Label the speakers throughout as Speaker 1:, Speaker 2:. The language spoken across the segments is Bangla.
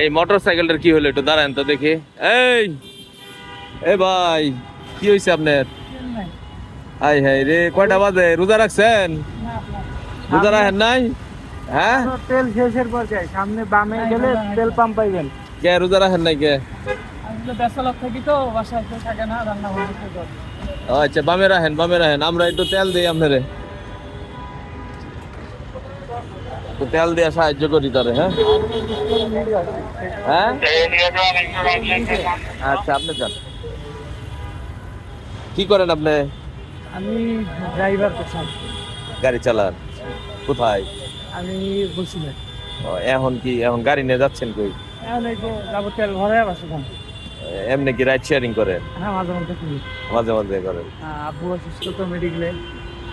Speaker 1: এই মোটর সাইকেলটার কি হলো একটু দাঁড়ান তো দেখি। এই এ ভাই কি হয়েছে আপনার? হাই হাই রে কয়টা বাজে? রোজা রাখছেন? রোজা রাখেন নাই? হ্যাঁ?
Speaker 2: তেল শেষের পর্যায়ে সামনে বামে গেলে তেল পাম্প পাইবেন।
Speaker 1: কে রোজা রাখেন নাই কে?
Speaker 2: আমি তো বেসালক থাকি তো বাসায় তো থাকে না রান্না করতে তো
Speaker 1: ও আচ্ছা বামে রাখেন বামে রাখেন আমরা একটু তেল দিই আপনারে। তেল দিয়ে সাহায্য করি তারে হ্যাঁ? হ্যাঁ? আচ্ছা আপনি যান। কি করেন আপনি?
Speaker 2: আমি ড্রাইভার
Speaker 1: গাড়ি চালান। কোথায়?
Speaker 2: আমি বলছিলাম।
Speaker 1: ও, এখন কি এখন গাড়ি নিয়ে যাচ্ছেন কই?
Speaker 2: এখন যাব তেল ভরে
Speaker 1: এমনি কি রাইড শেয়ারিং করেন?
Speaker 2: হ্যাঁ মাঝে করি।
Speaker 1: মাঝে মাঝে করেন।
Speaker 2: আহ, আব্বু অসুস্থ তো মেডিকেলে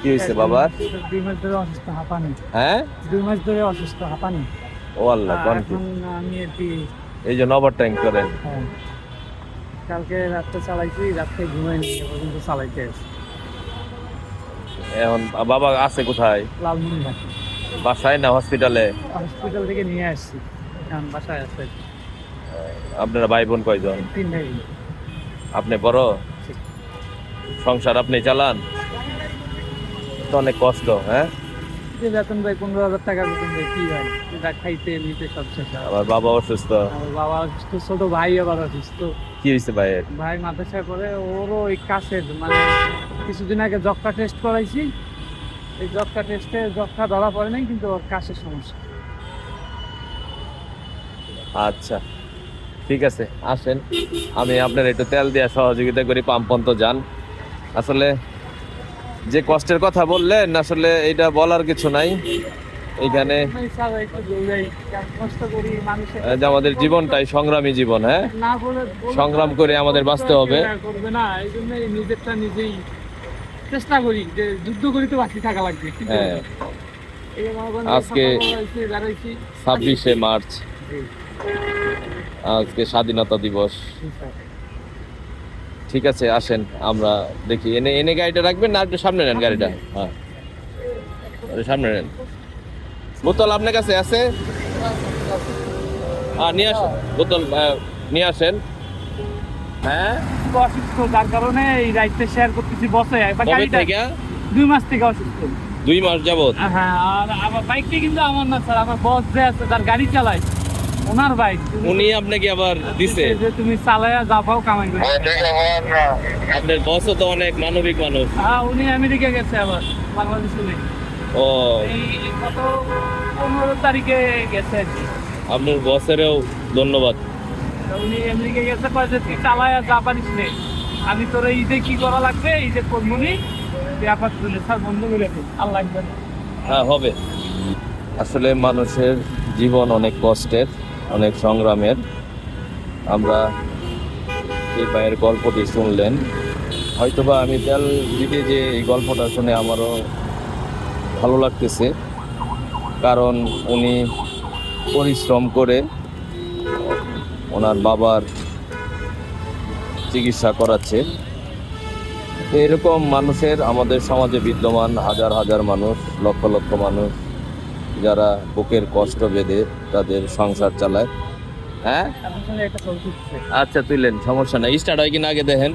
Speaker 1: কি হয়েছে বাবার
Speaker 2: দুই মাস ধরে অসুস্থ হাঁপানি।
Speaker 1: হ্যাঁ?
Speaker 2: দুই মাস ধরে অসুস্থ হাঁপানি।
Speaker 1: ও আল্লাহ
Speaker 2: এখন আমি আর কি
Speaker 1: এই জন্য ওভার টাইম করেন
Speaker 2: কালকে রাত্রে চালাইছি রাত্রে ঘুমাই পর্যন্ত চালাইতে
Speaker 1: এখন বাবা আছে কোথায়?
Speaker 2: লালমনিরহাট।
Speaker 1: বাসায় না হসপিটালে
Speaker 2: হসপিটাল থেকে নিয়ে আসছি। এখন বাসায় আছে।
Speaker 1: আপনারা ভাই বোন কয়জন?
Speaker 2: তিন ভাই।
Speaker 1: আপনি বড়? সংসার আপনি চালান? তো অনেক কষ্ট হ্যাঁ?
Speaker 2: যে বেতন ভাই পনেরো হাজার টাকা বেতন ভাই কি ভাই? এটা খাইতে নিতে সব শেষ
Speaker 1: আমার বাবা অসুস্থ।
Speaker 2: আমার বাবা অসুস্থ ছোট ভাই আবার অসুস্থ।
Speaker 1: কি হয়েছে ভাইয়ের?
Speaker 2: ভাই মাদ্রাসায় পড়ে ওরও ওই কাছের মানে কিছুদিন আগে যক্ষা টেস্ট করাইছি। এই যক্ষা টেস্টে যক্ষা ধরা পড়ে নাই কিন্তু ওর কাশের সমস্যা।
Speaker 1: আচ্ছা ঠিক আছে আসেন। আমি আপনার একটু তেল দিয়ে সহযোগিতা করি পাম্পন্ত যান। আসলে যে কষ্টের কথা বললেন, আসলে এটা বলার কিছু নাই। এখানে যে আমাদের জীবনটাই সংগ্রামী জীবন হ্যাঁ? সংগ্রাম করে আমাদের বাঁচতে হবে।
Speaker 2: না নিজেই চেষ্টা করি যুদ্ধ করি তো থাকা লাগবে
Speaker 1: আজকে- ছাব্বিশে মার্চ। আজকে স্বাধীনতা দিবস। ঠিক আছে আসেন আমরা দেখি। এনে এনে গাড়িটা রাখবেন না একটু সামনে নেন গাড়িটা। হ্যাঁ। সামনে নেন। বোতল আপনার কাছে আছে? হ্যাঁ নিয়ে আসেন। বোতল নিয়ে আসেন। হ্যাঁ?
Speaker 2: অসুস্থ যার কারণে এই রাইডটা শেয়ার করতেছি বসে। গাড়িটা
Speaker 1: থেকে?
Speaker 2: দুই মাস থেকে অসুস্থ।
Speaker 1: দুই মাস যাবত
Speaker 2: হ্যাঁ আর আমার বাইকটা কিন্তু আমার না স্যার। আমার বস যে আছে তার গাড়ি চালায়। ওনার বাইক
Speaker 1: উনি আপনাকে আবার দিছে।
Speaker 2: যে তুমি চালায়া যা পাও কামাই করে।
Speaker 1: আপনার বসও তো অনেক মানবিক মানুষ।
Speaker 2: হ্যাঁ উনি আমেরিকা গেছে আবার বাংলাদেশে নেই
Speaker 1: ও।
Speaker 2: এই গত পনেরো তারিখে গেছে আর কি।
Speaker 1: আপনার বসেরও ধন্যবাদ।
Speaker 2: উনি আমেরিকা গেছে কয় যে তুই চালায়া যা পারিস নে। আমি তোর এই ঈদে কি করা লাগবে? ঈদে করবনি ব্যাপার তুলে স্যার বন্ধ করে আল্লাহ
Speaker 1: হ্যাঁ হবে। আসলে মানুষের জীবন অনেক কষ্টের। অনেক সংগ্রামের। আমরা এই ভাইয়ের গল্পটি শুনলেন। হয়তোবা আমি তেল দিতে যে এই গল্পটা শুনে আমারও ভালো লাগতেছে, কারণ উনি পরিশ্রম করে ওনার বাবার চিকিৎসা করাচ্ছে। এরকম মানুষের আমাদের সমাজে বিদ্যমান হাজার হাজার মানুষ, লক্ষ লক্ষ মানুষ যারা বুকের কষ্ট বেঁধে তাদের সংসার চালায়। হ্যাঁ? আচ্ছা তুইলেন, সমস্যা নাই। স্টার্ট হয় কিনা আগে দেখেন।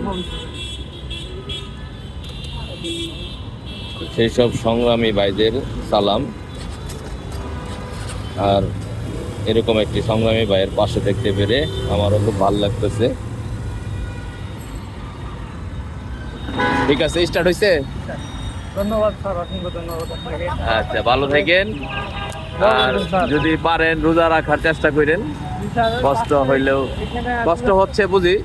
Speaker 1: সেই সব সংগ্রামী ভাইদের সালাম। আর এরকম একটি সংগ্রামী ভাইয়ের পাশে দেখতে পেরে আমারও খুব ভালো লাগতেছে। ঠিক আছে স্টার্ট হয়েছে
Speaker 2: ধন্যবাদ স্যার অসংখ্য ধন্যবাদ আপনাকে।
Speaker 1: আচ্ছা ভালো থাকেন। আর যদি পারেন রোজা রাখার চেষ্টা করেন। কষ্ট হইলেও কষ্ট হচ্ছে বুঝি?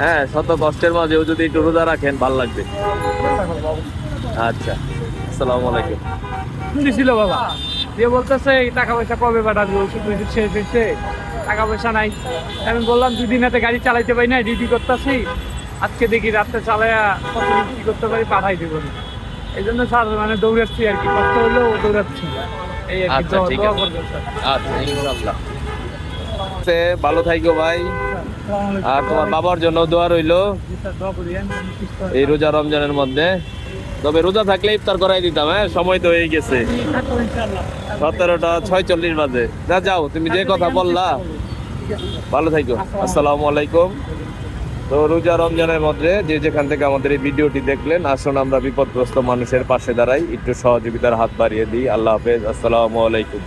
Speaker 1: হ্যাঁ শত কষ্টের মাঝেও যদি একটু রোজা রাখেন ভালো লাগবে। আচ্ছা আসসালামু আলাইকুম।
Speaker 2: ছিল বাবা? যে বলতেছে টাকা পয়সা কবে পাঠাবো ওষুধ শেষ হয়েছে টাকা পয়সা নাই। আমি বললাম দুদিন হাতে গাড়ি চালাইতে পারি না ডিউটি করতেছি। আজকে দেখি রাত্রে চালাইয়া কত কি করতে পারি পাঠাই দেবো এই জন্য স্যার মানে দৌড়াচ্ছি আর কি। কষ্ট হলেও দৌড়াচ্ছি। এই আর কি
Speaker 1: আচ্ছা,
Speaker 2: দোয়া-। করবেন স্যার।
Speaker 1: আচ্ছা ইনশাআল্লাহ। ভালো থাকো ভাই। আর তোমার বাবার জন্য দোয়া রইল। এই রোজা রমজানের মধ্যে। তবে রোজা থাকলে ইফতার করাই দিতাম হ্যাঁ? সময় তো হয়ে গেছে। সতেরোটা ছয়চল্লিশ বাজে। যা যাও তুমি যে কথা বললা। ভালো থাকো আসসালামু আলাইকুম। তো রোজা রমজানের মধ্যে যে যেখান থেকে আমাদের এই ভিডিওটি দেখলেন, আসুন আমরা বিপদগ্রস্ত মানুষের পাশে দাঁড়াই, একটু সহযোগিতার হাত বাড়িয়ে দিই। আল্লাহ হাফেজ, আসসালামু আলাইকুম।